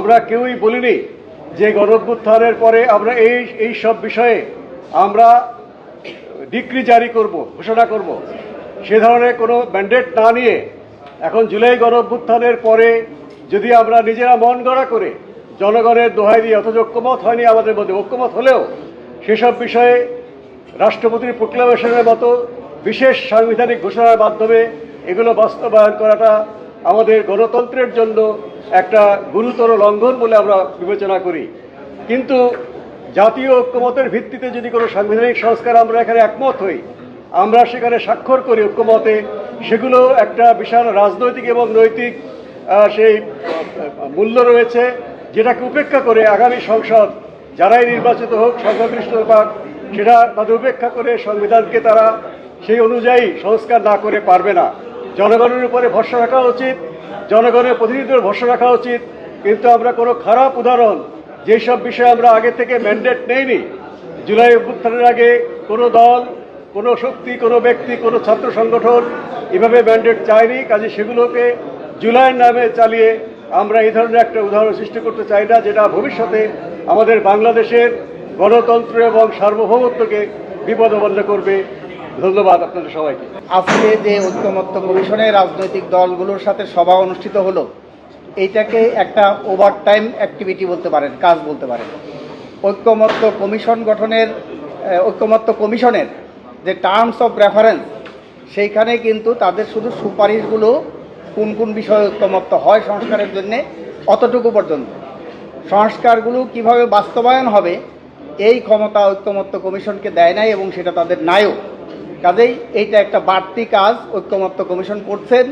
আমরা কেউই বলিনি যে গণঅভ্যুত্থানের পরে আমরা এই এই সব বিষয়ে আমরা ডিক্রি জারি করব, ঘোষণা করব। সে ধরনের কোনো ম্যান্ডেট না নিয়ে এখন জুলাই গণঅভ্যুত্থানের পরে যদি আমরা নিজেরা মন গড়া করে জনগণের দোহাই দিয়ে অথচ ঐক্যমত হয়নি আমাদের মধ্যে, ঐক্যমত হলেও সেসব বিষয়ে রাষ্ট্রপতির প্রোক্লামেশনের মতো বিশেষ সাংবিধানিক ঘোষণার মাধ্যমে এগুলো বাস্তবায়ন করাটা আমাদের গণতন্ত্রের জন্য একটা গুরুতর লঙ্ঘন বলে আমরা বিবেচনা করি। কিন্তু জাতীয় ঐক্যমতের ভিত্তিতে যদি কোনো সাংবিধানিক সংস্কার আমরা এখানে একমত হই, আমরা সেখানে স্বাক্ষর করি ঐক্যমতে, সেগুলো একটা বিশাল রাজনৈতিক এবং নৈতিক সেই মূল্য রয়েছে যেটাকে উপেক্ষা করে আগামী সংসদ যারাই নির্বাচিত হোক, সংখ্যাগরিষ্ঠ পাক সেটা তাদের উপেক্ষা করে সংবিধানকে তারা সেই অনুযায়ী সংস্কার না করে পারবে না। জনগণের উপরে ভরসা রাখা উচিত, জনগণের প্রতিনিধিদের ভরসা রাখা উচিত। কিন্তু আমরা কোনো খারাপ উদাহরণ যেসব বিষয়ে আমরা আগে থেকে ম্যান্ডেট নেইনি, জুলাই অভ্যুত্থানের আগে কোনো দল, কোনো শক্তি, কোনো ব্যক্তি, কোনো ছাত্র সংগঠন এভাবে ম্যান্ডেট চায়নি। কাজে সেগুলোকে জুলাইয়ের নামে চালিয়ে আমরা এই ধরনের একটা উদাহরণ সৃষ্টি করতে চাই না, যেটা ভবিষ্যতে আমাদের বাংলাদেশের গণতন্ত্র এবং সার্বভৌমত্বকে বিপদবন্ধ করবে। ধন্যবাদ আপনাদের সবাইকে। আজকে যে ঐক্যমত্য কমিশনের রাজনৈতিক দলগুলোর সাথে সভা অনুষ্ঠিত হলো, এইটাকে একটা ওভার টাইম অ্যাক্টিভিটি বলতে পারেন, কাজ বলতে পারেন। ঐক্যমত্য কমিশন গঠনের ঐক্যমত্য কমিশনের যে টার্মস অফ রেফারেন্স সেইখানে কিন্তু তাদের শুধু সুপারিশগুলো কোন কোন বিষয়ে ঐক্যমত্য হয় সংস্কারের জন্যে অতটুকু পর্যন্ত। সংস্কারগুলো কীভাবে বাস্তবায়ন হবে, এই ক্ষমতা ঐক্যমত্য কমিশনকে দেয় নাই এবং সেটা তাদের নায়ক। কাজেই এইটা একটা বাড়তি কাজ ঐক্যমত্য কমিশন করছেন।